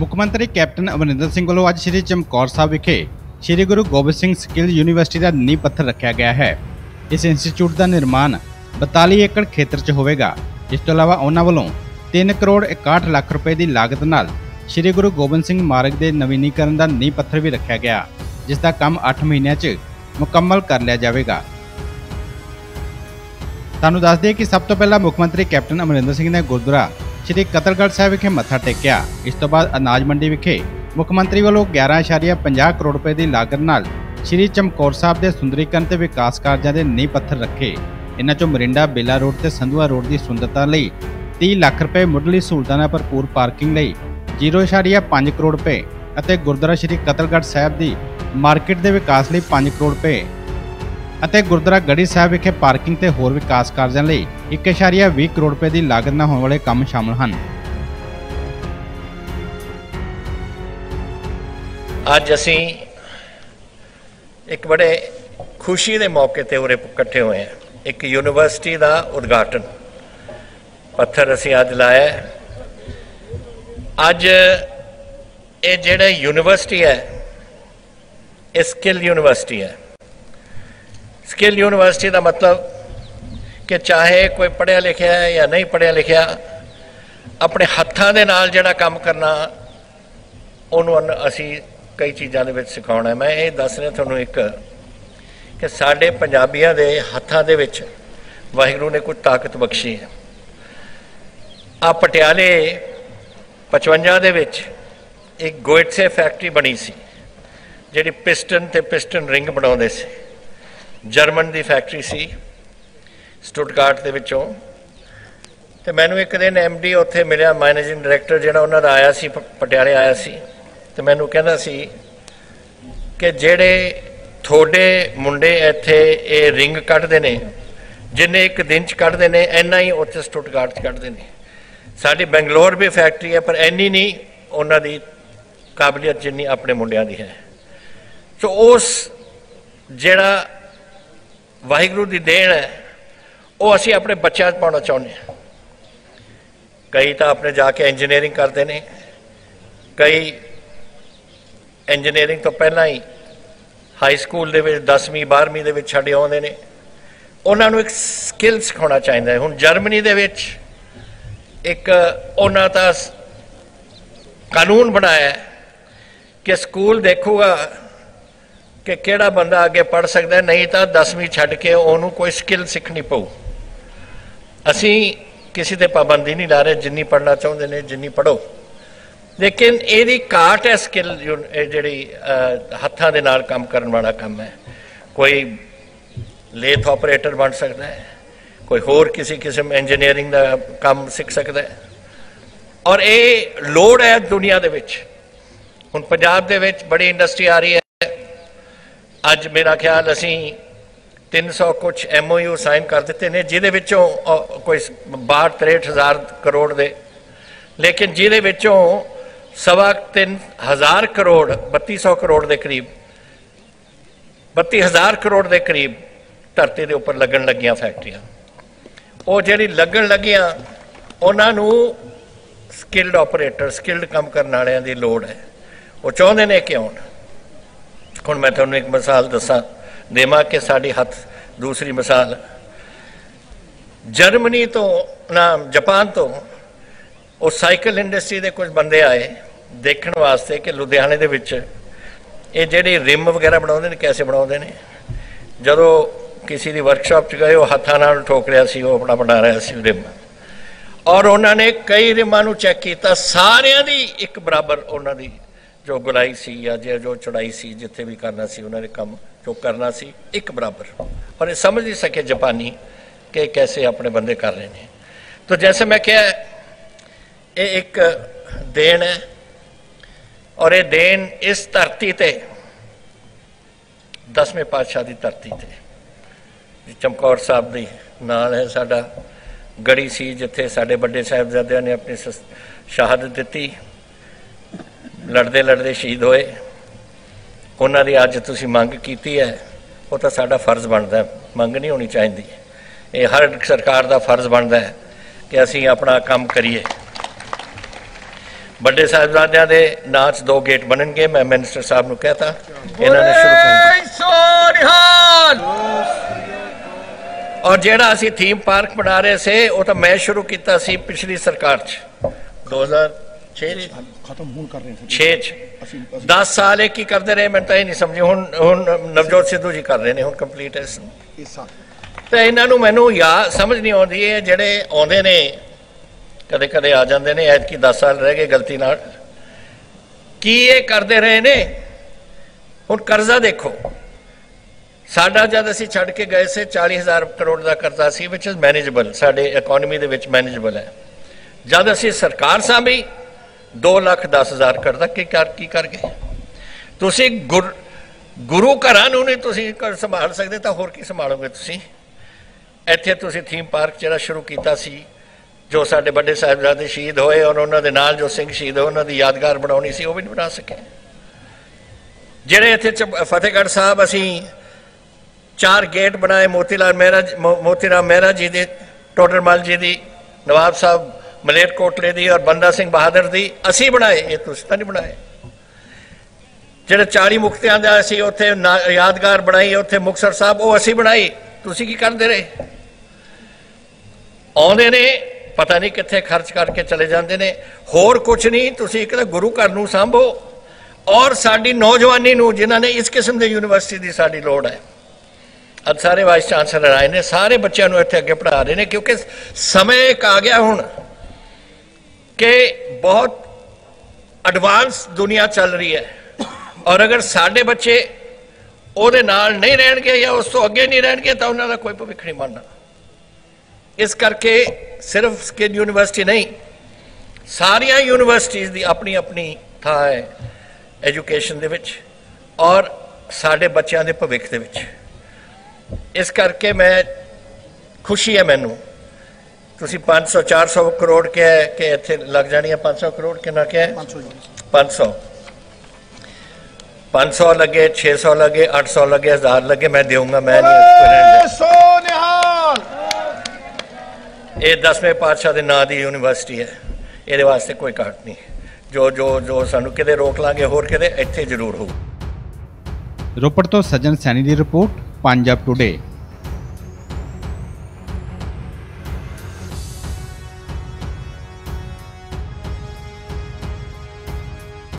ਮੁੱਖ ਮੰਤਰੀ ਕੈਪਟਨ ਅਮਰਿੰਦਰ ਸਿੰਘ ਵੱਲੋਂ ਅੱਜ ਸ੍ਰੀ ਚਮਕੌਰ ਸਾਹਿਬ ਵਿਖੇ ਸ੍ਰੀ ਗੁਰੂ ਗੋਬਿੰਦ ਸਿੰਘ ਸਕਿੱਲ ਯੂਨੀਵਰਸਿਟੀ ਦਾ ਨੀਂਹ ਪੱਥਰ ਰੱਖਿਆ ਗਿਆ ਹੈ। ਇਸ ਇੰਸਟੀਚਿਊਟ ਦਾ ਨਿਰਮਾਣ 42 ਏਕੜ ਖੇਤਰ 'ਚ ਹੋਵੇਗਾ ਇਸ ਤੋਂ ਇਲਾਵਾ ਉਹਨਾਂ ਵੱਲੋਂ 3 ਕਰੋੜ 61 ਲੱਖ ਰੁਪਏ ਦੀ ਲਾਗਤ ਨਾਲ ਸ੍ਰੀ ਗੁਰੂ ਗੋਬਿੰਦ ਸਿੰਘ ਮਾਰਗ ਦੇ ਨਵੀਨੀਕਰਨ ਦਾ ਨੀਂਹ ਪੱਥਰ ਵੀ ਰੱਖਿਆ ਗਿਆ, ਜਿਸ ਦਾ ਕੰਮ 8 ਮਹੀਨਿਆਂ 'ਚ ਮੁਕੰਮਲ ਕਰ ਲਿਆ ਜਾਵੇਗਾ। ਤੁਹਾਨੂੰ ਦੱਸ ਦਈਏ ਕਿ ਸਭ ਤੋਂ ਪਹਿਲਾਂ ਮੁੱਖ ਮੰਤਰੀ ਕੈਪਟਨ ਅਮਰਿੰਦਰ ਸਿੰਘ ਨੇ ਗੁਰਦੁਆਰਾ ਸ੍ਰੀ ਕਤਲਗੜ੍ਹ ਸਾਹਿਬ ਵਿਖੇ ਮੱਥਾ ਟੇਕਿਆ। ਇਸ ਤੋਂ ਬਾਅਦ ਅਨਾਜ ਮੰਡੀ ਵਿਖੇ ਮੁੱਖ ਮੰਤਰੀ ਵੱਲੋਂ 11.50 ਕਰੋੜ ਰੁਪਏ ਦੀ ਲਾਗਤ ਨਾਲ ਸ੍ਰੀ ਚਮਕੌਰ ਸਾਹਿਬ ਦੇ ਸੁੰਦਰੀਕਰਨ ਤੇ ਵਿਕਾਸ ਕਾਰਜਾਂ ਦੇ ਨੀਂਹ ਪੱਥਰ ਰੱਖੇ। ਇਨ੍ਹਾਂ ਚੋਂ ਮਰਿੰਡਾ, ਬੇਲਾ ਰੋਡ ਤੇ ਸੰਧੂਆ ਰੋਡ ਦੀ ਸੁੰਦਰਤਾ ਲਈ 30 ਲੱਖ ਰੁਪਏ ਮੁੱਢਲੀ ਸਹੂਲਤਾਂ ਨਾਲ ਭਰਪੂਰ ਪਾਰਕਿੰਗ ਲਈ 0.5 ਕਰੋੜ ਰੁਪਏ ਅਤੇ ਗੁਰਦੁਆਰਾ ਸ੍ਰੀ ਕਤਲਗੜ੍ਹ ਸਾਹਿਬ ਦੀ ਮਾਰਕੀਟ ਦੇ ਵਿਕਾਸ ਲਈ 5 ਕਰੋੜ ਰੁਪਏ ਅਤੇ ਗੁਰਦੁਆਰਾ ਗੜੀ ਸਾਹਿਬ ਵਿਖੇ ਪਾਰਕਿੰਗ ਤੇ ਹੋਰ ਵਿਕਾਸ ਕਾਰਜਾਂ ਲਈ 1.20 ਕਰੋੜ ਰੁਪਏ ਦੀ ਲਾਗਤ ਨਾਲ ਹੋਣ ਵਾਲੇ ਕੰਮ ਸ਼ਾਮਲ ਹਨ। ਅੱਜ ਅਸੀਂ ਇੱਕ ਬੜੇ ਖੁਸ਼ੀ ਦੇ ਮੌਕੇ ਤੇ ਉਰੇ ਇਕੱਠੇ ਹੋਏ ਹਾਂ। ਇੱਕ ਯੂਨੀਵਰਸਿਟੀ ਦਾ ਉਦਘਾਟਨ ਪੱਥਰ ਅਸੀਂ ਅੱਜ ਲਾਇਆ ਅੱਜ ਇਹ ਜਿਹੜਾ ਯੂਨੀਵਰਸਿਟੀ ਹੈ, ਇਹ ਸਕਿੱਲ ਯੂਨੀਵਰਸਿਟੀ ਹੈ। ਸਕਿੱਲ ਯੂਨੀਵਰਸਿਟੀ ਦਾ ਮਤਲਬ ਕਿ ਚਾਹੇ ਕੋਈ ਪੜ੍ਹਿਆ ਲਿਖਿਆ ਹੈ ਜਾਂ ਨਹੀਂ ਪੜ੍ਹਿਆ ਲਿਖਿਆ, ਆਪਣੇ ਹੱਥਾਂ ਦੇ ਨਾਲ ਜਿਹੜਾ ਕੰਮ ਕਰਨਾ, ਉਹਨੂੰ ਅਨ- ਅਸੀਂ ਕਈ ਚੀਜ਼ਾਂ ਦੇ ਵਿੱਚ ਸਿਖਾਉਣਾ ਮੈਂ ਇਹ ਦੱਸ ਰਿਹਾ ਤੁਹਾਨੂੰ ਇੱਕ ਕਿ ਸਾਡੇ ਪੰਜਾਬੀਆਂ ਦੇ ਹੱਥਾਂ ਦੇ ਵਿੱਚ ਵਾਹਿਗੁਰੂ ਨੇ ਕੋਈ ਤਾਕਤ ਬਖਸ਼ੀ ਹੈ। ਆ ਪਟਿਆਲੇ 55 ਦੇ ਵਿੱਚ ਇੱਕ ਗੋਇਟਸੇ ਫੈਕਟਰੀ ਬਣੀ ਸੀ, ਜਿਹੜੀ ਪਿਸਟਨ ਤੇ ਪਿਸਟਨ ਰਿੰਗ ਬਣਾਉਂਦੇ ਸੀ। ਜਰਮਨ ਦੀ ਫੈਕਟਰੀ ਸੀ, ਸਟੁੱਟਗਾਰਟ ਦੇ ਵਿੱਚੋਂ। ਤੇ ਮੈਨੂੰ ਇੱਕ ਦਿਨ ਐਮਡੀ ਉੱਥੇ ਮਿਲਿਆ, ਮੈਨੇਜਿੰਗ ਡਾਇਰੈਕਟਰ ਜਿਹੜਾ ਉਹਨਾਂ ਦਾ ਆਇਆ ਸੀ ਪਟਿਆਲੇ ਆਇਆ ਸੀ। ਤੇ ਮੈਨੂੰ ਕਹਿੰਦਾ ਸੀ ਕਿ ਜਿਹੜੇ ਤੁਹਾਡੇ ਮੁੰਡੇ ਇੱਥੇ ਇਹ ਰਿੰਗ ਕੱਢਦੇ ਨੇ, ਜਿੰਨੇ ਇੱਕ ਦਿਨ ਚ ਕੱਢਦੇ ਨੇ, ਇੰਨਾ ਹੀ ਉੱਥੇ ਸਟੁੱਟਗਾਰਟ ਚ ਕੱਢਦੇ ਨੇ। ਸਾਡੀ ਬੈਂਗਲੌਰ ਵੀ ਫੈਕਟਰੀ ਹੈ, ਪਰ ਇੰਨੀ ਨਹੀਂ ਉਹਨਾਂ ਦੀ ਕਾਬਲੀਅਤ ਜਿੰਨੀ ਆਪਣੇ ਮੁੰਡਿਆਂ ਦੀ ਹੈ। ਸੋ ਉਸ ਜਿਹੜਾ ਵਾਹਿਗੁਰੂ ਦੀ ਦੇਣ ਹੈ। ਉਹ ਅਸੀਂ ਆਪਣੇ ਬੱਚਿਆਂ 'ਚ ਪਾਉਣਾ ਚਾਹੁੰਦੇ ਹਾਂ। ਕਈ ਤਾਂ ਆਪਣੇ ਜਾ ਕੇ ਇੰਜੀਨੀਅਰਿੰਗ ਕਰਦੇ ਨੇ। ਕਈ ਇੰਜੀਨੀਅਰਿੰਗ ਤੋਂ ਪਹਿਲਾਂ ਹੀ ਹਾਈ ਸਕੂਲ ਦੇ ਵਿੱਚ 10ਵੀਂ 12ਵੀਂ ਦੇ ਵਿੱਚ ਛੱਡ ਆਉਂਦੇ ਨੇ। ਉਹਨਾਂ ਨੂੰ ਇੱਕ ਸਕਿੱਲ ਸਿਖਾਉਣਾ ਚਾਹੀਦਾ ਹੈ। ਹੁਣ ਜਰਮਨੀ ਦੇ ਵਿੱਚ ਇੱਕ ਉਹਨਾਂ ਦਾ ਕਾਨੂੰਨ ਬਣਾਇਆ ਕਿ ਸਕੂਲ ਦੇਖੂਗਾ ਕਿ ਕਿਹੜਾ ਬੰਦਾ ਅੱਗੇ ਪੜ ਸਕਦਾ ਨਹੀਂ ਤਾਂ 10ਵੀਂ ਛੱਡ ਕੇ ਉਹਨੂੰ ਕੋਈ ਸਕਿੱਲ ਸਿੱਖਣੀ ਪਊ। ਅਸੀਂ ਕਿਸੇ ਤੇ ਪਾਬੰਦੀ ਨਹੀਂ ਲਾ ਰਹੇ, ਜਿੰਨੀ ਪੜਨਾ ਚਾਹੁੰਦੇ ਨੇ, ਜਿੰਨੀ ਪੜੋ ਲੇਕਿਨ ਇਹਦੀ ਘਾਟ ਹੈ ਸਕਿੱਲ ਜਿਹੜੀ ਹੱਥਾਂ ਦੇ ਨਾਲ ਕੰਮ ਕਰਨ ਵਾਲਾ ਕੰਮ ਹੈ। ਕੋਈ ਲੇਥ ਆਪਰੇਟਰ ਬਣ ਸਕਦਾ ਹੈ, ਕੋਈ ਹੋਰ ਕਿਸੇ ਕਿਸਮ ਇੰਜੀਨੀਅਰਿੰਗ ਦਾ ਕੰਮ ਸਿੱਖ ਸਕਦਾ ਹੈ। ਔਰ ਇਹ ਲੋੜ ਹੈ ਦੁਨੀਆ ਦੇ ਵਿੱਚ। ਹੁਣ ਪੰਜਾਬ ਦੇ ਵਿੱਚ ਬੜੀ ਇੰਡਸਟਰੀ ਆ ਰਹੀ ਹੈ ਅੱਜ ਮੇਰਾ ਖਿਆਲ ਅਸੀਂ 300 ਕੁਝ ਐਮਓਯੂ ਸਾਈਨ ਕਰ ਦਿੱਤੇ ਨੇ ਜਿਹਦੇ ਵਿੱਚੋਂ ਅ, ਕੋਈ 62 ਹਜ਼ਾਰ ਕਰੋੜ ਦੇ। ਲੇਕਿਨ ਜਿਹਦੇ ਵਿੱਚੋਂ ਸਵਾ ਤਿੰਨ ਹਜ਼ਾਰ ਕਰੋੜ 3200 ਕਰੋੜ ਦੇ ਕਰੀਬ 32000 ਕਰੋੜ ਦੇ ਕਰੀਬ ਧਰਤੀ ਦੇ ਉੱਪਰ ਲੱਗਣ ਲੱਗੀਆਂ ਫੈਕਟਰੀਆਂ। ਉਹ ਜਿਹੜੀ ਲੱਗਣ ਲੱਗੀਆਂ ਉਹਨਾਂ ਨੂੰ ਸਕਿਲਡ ਆਪਰੇਟਰ ਸਕਿਲਡ ਕੰਮ ਕਰਨ ਵਾਲਿਆਂ ਦੀ ਲੋੜ ਹੈ। ਉਹ ਚਾਹੁੰਦੇ ਨੇ ਕਿ ਆਉਣ। ਹੁਣ ਮੈਂ ਤੁਹਾਨੂੰ ਇੱਕ ਮਿਸਾਲ ਦੱਸਾਂ। ਦੇਵਾਂ ਕਿ ਸਾਡੀ ਹੱਥ ਦੂਸਰੀ ਮਿਸਾਲ। ਜਰਮਨੀ ਤੋਂ, ਨਾ, ਜਾਪਾਨ ਤੋਂ ਉਹ ਸਾਈਕਲ ਇੰਡਸਟਰੀ ਦੇ ਕੁਝ ਬੰਦੇ ਆਏ ਦੇਖਣ ਵਾਸਤੇ ਕਿ ਲੁਧਿਆਣੇ ਦੇ ਵਿੱਚ ਇਹ ਜਿਹੜੇ ਰਿਮ ਵਗੈਰਾ ਬਣਾਉਂਦੇ ਨੇ, ਕੈਸੇ ਬਣਾਉਂਦੇ ਨੇ। ਜਦੋਂ ਕਿਸੇ ਦੀ ਵਰਕਸ਼ਾਪ 'ਚ ਗਏ, ਉਹ ਹੱਥਾਂ ਨਾਲ ਠੋਕ ਰਿਹਾ ਸੀ, ਉਹ ਆਪਣਾ ਬਣਾ ਰਿਹਾ ਸੀ ਰਿਮ। ਔਰ ਉਹਨਾਂ ਨੇ ਕਈ ਰਿਮਾਂ ਨੂੰ ਚੈੱਕ ਕੀਤਾ। ਸਾਰਿਆਂ ਦੀ ਇੱਕ ਬਰਾਬਰ ਉਹਨਾਂ ਦੀ ਜੋ ਗੁਲਾਈ ਸੀ ਜਾਂ ਜੇ ਜੋ ਚੜਾਈ ਸੀ, ਜਿੱਥੇ ਵੀ ਕਰਨਾ ਸੀ, ਉਹਨਾਂ ਨੇ ਕੰਮ ਜੋ ਕਰਨਾ ਸੀ, ਇੱਕ ਬਰਾਬਰ। ਔਰ ਇਹ ਸਮਝ ਨਹੀਂ ਸਕੇ ਜਾਪਾਨੀ ਕਿ ਕੈਸੇ ਆਪਣੇ ਬੰਦੇ ਕਰ ਰਹੇ ਨੇ। ਤਾਂ ਜੈਸੇ ਮੈਂ ਕਿਹਾ, ਇਹ ਇੱਕ ਦੇਣ ਹੈ ਔਰ ਇਹ ਦੇਣ ਇਸ ਧਰਤੀ ਤੇ, ਦਸਵੇਂ ਪਾਤਸ਼ਾਹ ਦੀ ਧਰਤੀ ਤੇ। ਜੀ ਚਮਕੌਰ ਸਾਹਿਬ ਦੀ ਨਾਲ ਹੈ ਸਾਡਾ ਗੜੀ ਸੀ, ਜਿੱਥੇ ਸਾਡੇ ਵੱਡੇ ਸਾਹਿਬਜ਼ਾਦਿਆਂ ਨੇ ਆਪਣੀ ਸ- ਸ਼ਹਾਦਤ ਦਿੱਤੀ। ਲੜਦੇ ਲੜਦੇ ਸ਼ਹੀਦ ਹੋਏ। ਉਹਨਾਂ ਦੀ ਅੱਜ ਤੁਸੀਂ ਮੰਗ ਕੀਤੀ ਹੈ ਉਹ ਤਾਂ ਸਾਡਾ ਫਰਜ਼ ਬਣਦਾ ਮੰਗ ਨਹੀਂ ਹੋਣੀ ਚਾਹੀਦੀ। ਇਹ ਹਰ ਸਰਕਾਰ ਦਾ ਫਰਜ਼ ਬਣਦਾ ਹੈ ਕਿ ਅਸੀਂ ਆਪਣਾ ਕੰਮ ਕਰੀਏ। ਵੱਡੇ ਸਾਹਿਬਜ਼ਾਦਿਆਂ ਦੇ ਨਾਂ 'ਚ ਦੋ ਗੇਟ ਬਣਨਗੇ ਮੈਂ ਮਿਨਿਸਟਰ ਸਾਹਿਬ ਨੂੰ ਕਹਤਾ। ਇਹਨਾਂ ਨੇ ਸ਼ੁਰੂ ਕੀਤਾ ਔਰ ਜਿਹੜਾ ਅਸੀਂ ਥੀਮ ਪਾਰਕ ਬਣਾ ਰਹੇ ਸੀ ਉਹ ਤਾਂ ਮੈਂ ਸ਼ੁਰੂ ਕੀਤਾ ਸੀ ਪਿਛਲੀ ਸਰਕਾਰ 'ਚ। 2000 6 ਖਤਮ ਸਾਲ ਇਹ ਕੀ ਕਰਦੇ ਰਹੇ ਮੈਂ ਤਾਂ ਇਹ ਨਹੀਂ ਸਮਝੀ। ਨਵਜੋਤ ਸਿੱਧੂ ਜੀ ਕਰ ਰਹੇ ਨੇ ਹੁਣ ਇਹਨਾਂ ਨੂੰ ਮੈਨੂੰ ਯਾ ਸਮਝ ਨਹੀਂ ਆਉਂਦੀ ਜਿਹੜੇ ਆਉਂਦੇ ਨੇ ਕਦੇ ਕਦੇ ਆ ਜਾਂਦੇ ਨੇ ਐਤ ਕੀ ਸਾਲ ਰਹਿ ਗਏ ਗਲਤੀ ਨਾਲ। ਕੀ ਇਹ ਕਰਦੇ ਰਹੇ ਨੇ? ਹੁਣ ਕਰਜ਼ਾ ਦੇਖੋ। ਸਾਡਾ ਜਦ ਅਸੀਂ ਛੱਡ ਕੇ ਗਏ ਸੀ 40000 ਕਰੋੜ ਦਾ ਕਰਜ਼ਾ ਸੀ ਵਿਚ ਇਜ਼ ਮੈਨੇਜੇਬਲ ਸਾਡੇ ਇਕਨੋਮੀ ਦੇ ਵਿੱਚ ਮੈਨੇਜੇਬਲ ਹੈ। ਜਦ ਅਸੀਂ ਸਰਕਾਰ ਸਾਂਭੀ 2 ਲੱਖ 10000 ਕਰਜ਼ਾ ਕੀ ਕਰ ਕੀ ਕਰ ਗਏ? ਤੁਸੀਂ ਗੁਰ, ਗੁਰੂ ਘਰਾਂ ਨੂੰ ਨਹੀਂ ਤੁਸੀਂ ਸੰਭਾਲ ਸਕਦੇ, ਤਾਂ ਹੋਰ ਕੀ ਸੰਭਾਲੋਗੇ ਤੁਸੀਂ? ਇੱਥੇ ਤੁਸੀਂ ਥੀਮ ਪਾਰਕ ਜਿਹੜਾ ਸ਼ੁਰੂ ਕੀਤਾ ਸੀ, ਜੋ ਸਾਡੇ ਵੱਡੇ ਸਾਹਿਬਜ਼ਾਦੇ ਸ਼ਹੀਦ ਹੋਏ, ਔਰ ਉਹਨਾਂ ਦੇ ਨਾਲ ਜੋ ਸਿੰਘ ਸ਼ਹੀਦ ਹੋਏ, ਉਹਨਾਂ ਦੀ ਯਾਦਗਾਰ ਬਣਾਉਣੀ ਸੀ, ਉਹ ਵੀ ਨਹੀਂ ਬਣਾ ਸਕੇ। ਜਿਹੜੇ ਇੱਥੇ ਚ- ਫਤਿਹਗੜ੍ਹ ਸਾਹਿਬ ਅਸੀਂ ਚਾਰ ਗੇਟ ਬਣਾਏ, ਮੋਤੀਲਾਲ ਮਹਿਰਾ ਜੀ- ਮੋ- ਮੋਤੀਰਾਮ ਮਹਿਰਾ ਜੀ ਦੇ, ਟੋਡਰਮਲ ਜੀ ਦੀ, ਨਵਾਬ ਸਾਹਿਬ ਮਲੇਰਕੋਟਲੇ ਦੀ ਔਰ ਬੰਦਾ ਸਿੰਘ ਬਹਾਦਰ ਦੀ, ਅਸੀਂ ਬਣਾਏ, ਇਹ ਤੁਸੀਂ ਤਾਂ ਨਹੀਂ ਬਣਾਏ। ਜਿਹੜੇ 40 ਮੁਕਤਿਆਂ ਦਾ ਅਸੀਂ ਉੱਥੇ ਨਾ- ਯਾਦਗਾਰ ਬਣਾਈ, ਉੱਥੇ ਮੁਕਤਸਰ ਸਾਹਿਬ, ਉਹ ਅਸੀਂ ਬਣਾਈ। ਤੁਸੀਂ ਕੀ ਕਰਦੇ ਰਹੇ? ਆਉਂਦੇ ਨੇ, ਪਤਾ ਨਹੀਂ ਕਿੱਥੇ ਖਰਚ ਕਰਕੇ ਚਲੇ ਜਾਂਦੇ ਨੇ। ਹੋਰ ਕੁਝ ਨਹੀਂ, ਤੁਸੀਂ ਇੱਕ ਤਾਂ ਗੁਰੂ ਘਰ ਨੂੰ ਸੰਭੋ। ਔਰ ਸਾਡੀ ਨੌਜਵਾਨੀ ਨੂੰ, ਜਿਨ੍ਹਾਂ ਨੇ ਇਸ ਕਿਸਮ ਦੇ ਯੂਨੀਵਰਸਿਟੀ ਦੀ ਸਾਡੀ ਲੋੜ ਹੈ। ਅੱਜ ਸਾਰੇ ਵਾਈਸ ਚਾਂਸਲਰ ਆਏ ਨੇ, ਸਾਰੇ ਬੱਚਿਆਂ ਨੂੰ ਇੱਥੇ ਅੱਗੇ ਪੜ੍ਹਾ ਰਹੇ ਨੇ, ਕਿਉਂਕਿ ਸਮੇਂ ਇੱਕ ਆ ਗਿਆ ਹੁਣ। ਕਿ ਬਹੁਤ ਐਡਵਾਂਸ ਦੁਨੀਆ ਚੱਲ ਰਹੀ ਹੈ। ਔਰ ਅਗਰ ਸਾਡੇ ਬੱਚੇ ਉਹਦੇ ਨਾਲ ਨਹੀਂ ਰਹਿਣਗੇ ਜਾਂ ਉਸ ਤੋਂ ਅੱਗੇ ਨਹੀਂ ਰਹਿਣਗੇ, ਤਾਂ ਉਹਨਾਂ ਦਾ ਕੋਈ ਭਵਿੱਖ ਨਹੀਂ ਬਣਨਾ ਇਸ ਕਰਕੇ ਸਿਰਫ ਸਕਿੱਲ ਯੂਨੀਵਰਸਿਟੀ ਨਹੀਂ, ਸਾਰੀਆਂ ਯੂਨੀਵਰਸਿਟੀਆਂ ਦੀ ਆਪਣੀ ਆਪਣੀ ਥਾਂ ਹੈ ਐਜੂਕੇਸ਼ਨ ਦੇ ਵਿੱਚ ਔਰ ਸਾਡੇ ਬੱਚਿਆਂ ਦੇ ਭਵਿੱਖ ਦੇ ਵਿੱਚ। ਇਸ ਕਰਕੇ ਮੈਂ ਖੁਸ਼ੀ ਹੈ ਮੈਨੂੰ ਤੁਸੀਂ 500 400 ਕਰੋੜ ਕਿਹਾ ਕਿ ਇੱਥੇ ਲੱਗ ਜਾਣੀ ਹੈ 500 ਕਰੋੜ ਕਿੰਨਾ ਕਿਹਾ ਹੈ? 500 ਜੀ। 500 500 ਲੱਗੇ 600 ਲੱਗੇ 800 ਲੱਗੇ 1000 ਲੱਗੇ ਮੈਂ ਦੇਊਂਗਾ ਮੈਂ ਨਹੀਂ ਸੋ ਨਿਹਾਲ। ਇਹ 10ਵੇਂ ਪਾਤਸ਼ਾਹ ਦੇ ਨਾਂ ਦੀ ਯੂਨੀਵਰਸਿਟੀ ਹੈ। ਇਹਦੇ ਵਾਸਤੇ ਕੋਈ ਘਾਟ ਨਹੀਂ। ਜੋ ਜੋ ਜੋ ਸਾਨੂੰ ਕਿਤੇ ਰੋਕ ਲਾਂਗੇ ਹੋਰ ਕਿਤੇ ਇੱਥੇ ਜ਼ਰੂਰ ਹੋਊ। ਰੋਪੜ ਤੋਂ ਸੱਜਣ ਸੈਣੀ ਦੀ ਰਿਪੋਰਟ ਪੰਜਾਬ ਟੁਡੇ